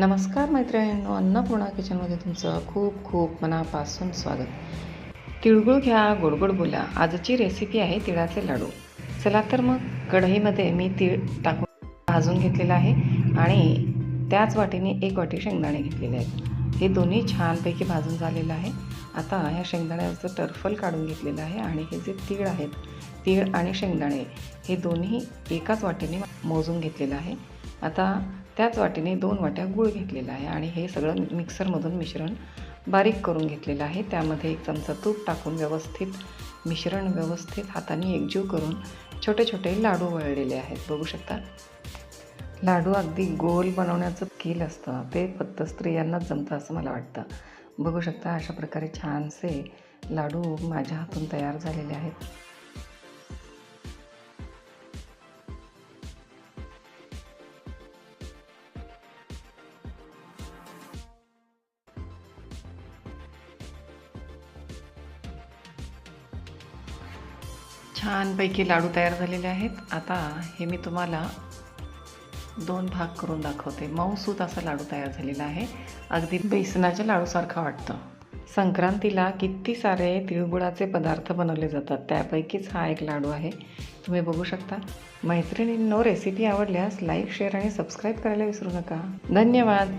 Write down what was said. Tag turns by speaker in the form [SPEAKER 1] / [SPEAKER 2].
[SPEAKER 1] नमस्कार मैत्रिणींनो अन्नपूर्णा किचनमध्ये तुमचं खूप खूप मनापासून स्वागत. तिळगुळ घ्या गोडगोड बोला. आजची रेसिपी आहे तिळाचे लाडू. चला तर मग कढईमध्ये मी तीळ टाकून भाजून घेतलेलं आहे आणि त्याच वाटीने एक वाटी शेंगदाणे घेतलेले आहेत. हे दोन्ही छानपैकी भाजून झालेलं आहे. आता ह्या शेंगदाण्याचं टर्फल काढून घेतलेलं आहे आणि हे जे तीळ आहेत तीळ आणि शेंगदाणे हे दोन्ही एकाच वाटीने मोजून घेतलेलं आहे. आता त्याच वाटीने दोन वाट्या गूळ घेतलेला आहे आणि हे सगळं मिक्सरमधून मिश्रण बारीक करून घेतलेलं आहे. त्यामध्ये एक चमचा तूप टाकून व्यवस्थित मिश्रण व्यवस्थित हाताने एकजीव करून छोटे छोटे लाडू वळलेले आहेत. बघू शकता. लाडू अगदी गोल बनवण्याचं कील असतं. ते फक्त स्त्रियांनाच जमतं असं मला वाटतं. बघू शकता अशा प्रकारे छानसे लाडू माझ्या हातून तयार झालेले आहेत. छानपैकी लाडू तयार झालेले आहेत. आता हे मी तुम्हाला दोन भाग करून दाखवते. मऊसूत असा लाडू तयार झालेला आहे. अगदी बेसनाच्या लाडूसारखा वाटतं. संक्रांतीला किती सारे तिळगुळाचे पदार्थ बनवले जातात त्यापैकीच हा एक लाडू आहे. तुम्ही बघू शकता. मैत्रिणींनो रेसिपी आवडल्यास लाईक शेअर आणि सबस्क्राईब करायला विसरू नका. धन्यवाद!